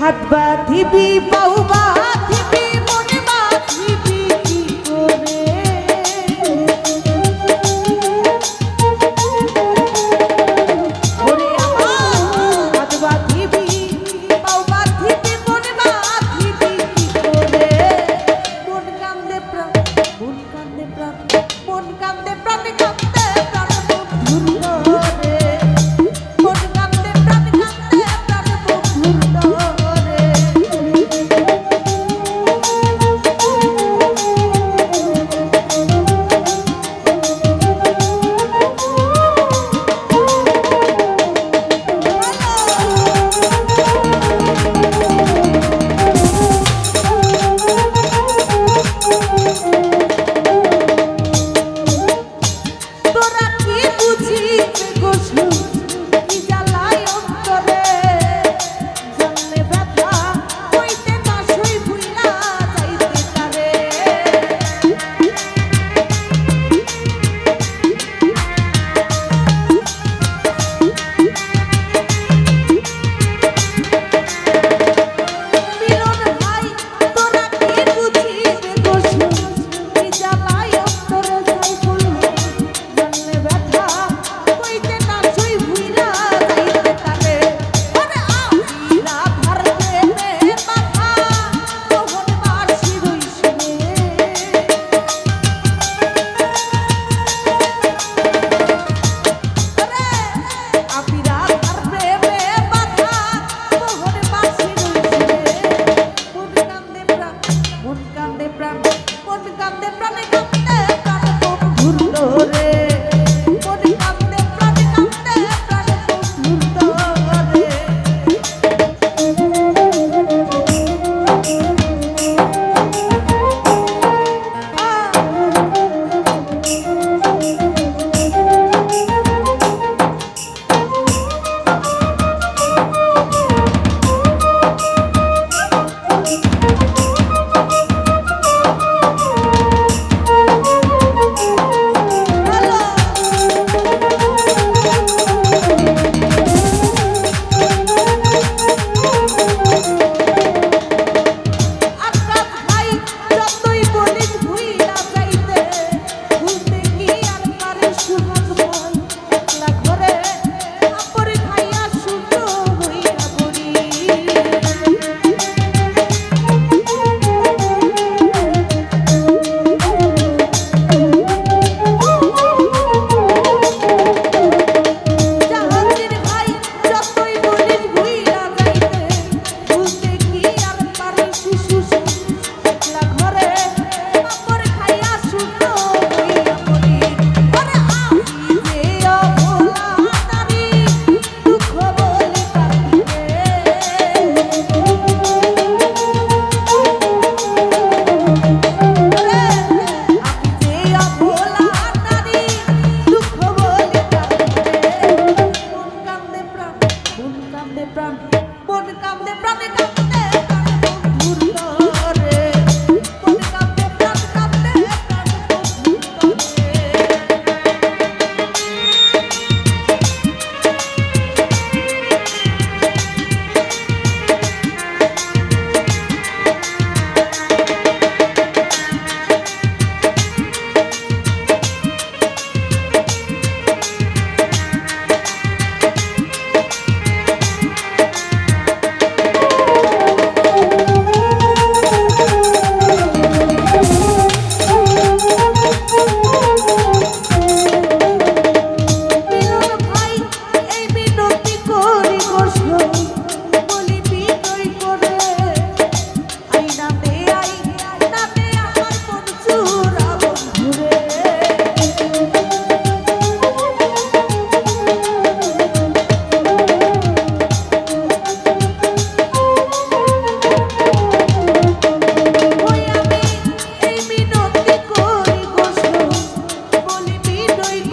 হাত বাঁধিবি বাউবা প্রাণে কাঁপতে কাঁপত ঘুরলো রে। কাঁদে প্রাণ মন কাঁদে প্রাণে কাঁদে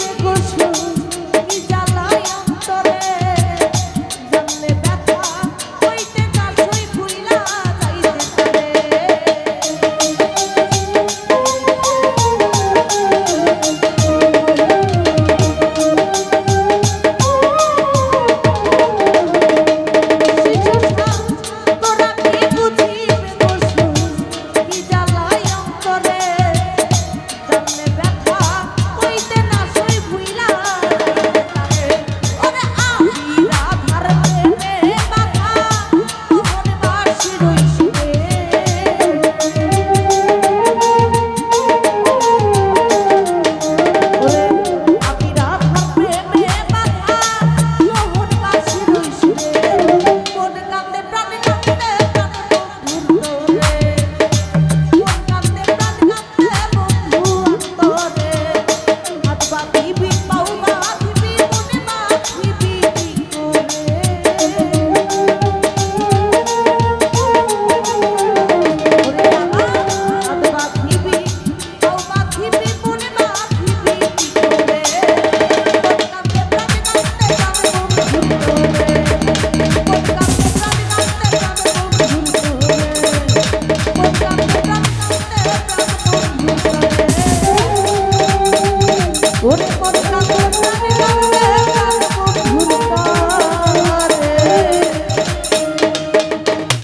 Você